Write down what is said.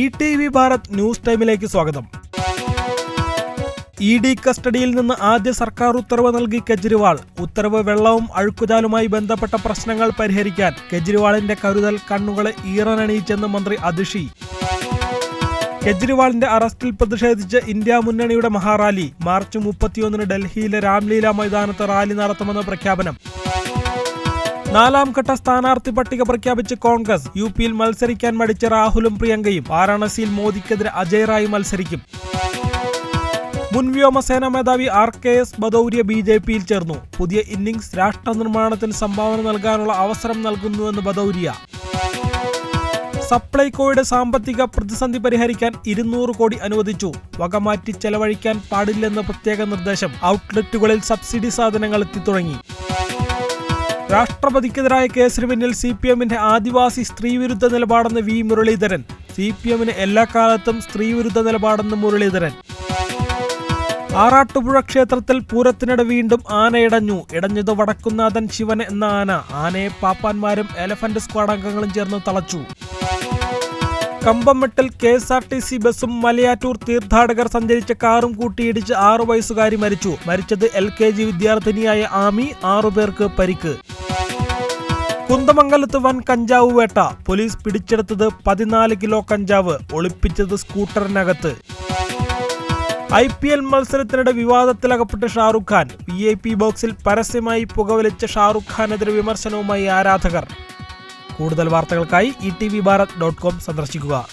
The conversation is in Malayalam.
E T V Bharat news ടൈമിലേക്ക് സ്വാഗതം. ഇ ഡി കസ്റ്റഡിയിൽ നിന്ന് ആദ്യ സർക്കാർ ഉത്തരവ് നൽകി കെജ്രിവാൾ. ഉത്തരവ് വെള്ളവും അഴുക്കുചാലുമായി ബന്ധപ്പെട്ട പ്രശ്നങ്ങൾ പരിഹരിക്കാൻ കെജ്രിവാളിന്റെ കരുതൽ കണ്ണുകളെ ഈറനണിയിച്ചെന്ന് മന്ത്രി അതിഷി. കെജ്രിവാളിന്റെ അറസ്റ്റിൽ പ്രതിഷേധിച്ച് ഇന്ത്യ മുന്നണിയുടെ മഹാറാലി. മാർച്ച് മുപ്പത്തിയൊന്നിന് ഡൽഹിയിലെ രാംലീല മൈതാനത്ത് റാലി നടത്തുമെന്ന് പ്രഖ്യാപനം. നാലാം ഘട്ട സ്ഥാനാർത്ഥി പട്ടിക പ്രഖ്യാപിച്ച് കോൺഗ്രസ് യു പിയിൽ മത്സരിക്കാൻ മടിച്ച രാഹുലും പ്രിയങ്കയും വാരാണസിയിൽ മോദിക്കെതിരെ അജയറായി റായ് മത്സരിക്കും. മുൻ വ്യോമസേനാ മേധാവി R K S Bhadauria B J പിയിൽ ചേർന്നു. പുതിയ ഇന്നിംഗ്സ് രാഷ്ട്ര നിർമ്മാണത്തിന് സംഭാവന നൽകാനുള്ള അവസരം നൽകുന്നുവെന്ന് ബദൌരിയ. സപ്ലൈകോയുടെ സാമ്പത്തിക പ്രതിസന്ധി പരിഹരിക്കാൻ ഇരുന്നൂറ് കോടി അനുവദിച്ചു. വകമാറ്റി ചെലവഴിക്കാൻ പാടില്ലെന്ന് പ്രത്യേക നിർദ്ദേശം. ഔട്ട്ലെറ്റുകളിൽ സബ്സിഡി സാധനങ്ങൾ എത്തിത്തുടങ്ങി. രാഷ്ട്രപതിക്കെതിരായ കേസിന് പിന്നിൽ സി പി എമ്മിന്റെ ആദിവാസി സ്ത്രീവിരുദ്ധ നിലപാടെന്ന് വി മുരളീധരൻ. സി പി എമ്മിന് എല്ലാ കാലത്തും സ്ത്രീവിരുദ്ധ നിലപാടെന്ന് മുരളീധരൻ. ആറാട്ടുപുഴ ക്ഷേത്രത്തിൽ പൂരത്തിനിടെ വീണ്ടും ആന ഇടഞ്ഞു. ഇടഞ്ഞത് വടക്കുന്നാഥൻ ശിവൻ എന്ന ആന. ആനയെ പാപ്പാന്മാരും എലഫന്റ് സ്ക്വാഡ് അംഗങ്ങളും ചേർന്ന് തളച്ചു. കമ്പംമെട്ടിൽ K S R T C ബസും മലയാറ്റൂർ തീർത്ഥാടകർ സഞ്ചരിച്ച കാറും കൂട്ടിയിടിച്ച് ആറു വയസ്സുകാരി മരിച്ചു. മരിച്ചത് എൽ കെ ജി വിദ്യാർത്ഥിനിയായ ആമി ആറുപേർക്ക് പരിക്ക്. കുന്തമംഗലത്ത് വൻ കഞ്ചാവ് വേട്ട. പോലീസ് പിടിച്ചെടുത്തത് പതിനാല് കിലോ കഞ്ചാവ്. ഒളിപ്പിച്ചത് സ്കൂട്ടറിനകത്ത്. ഐ പി എൽ മത്സരത്തിനിടെ വിവാദത്തിലകപ്പെട്ട് Shahrukh Khan. V I P box പരസ്യമായി പുകവലിച്ച ഷാറുഖ് ഖാനെതിരെ വിമർശനവുമായി ആരാധകർ. കൂടുതൽ വാർത്തകൾക്കായി E T V Bharat dot com സന്ദർശിക്കുക.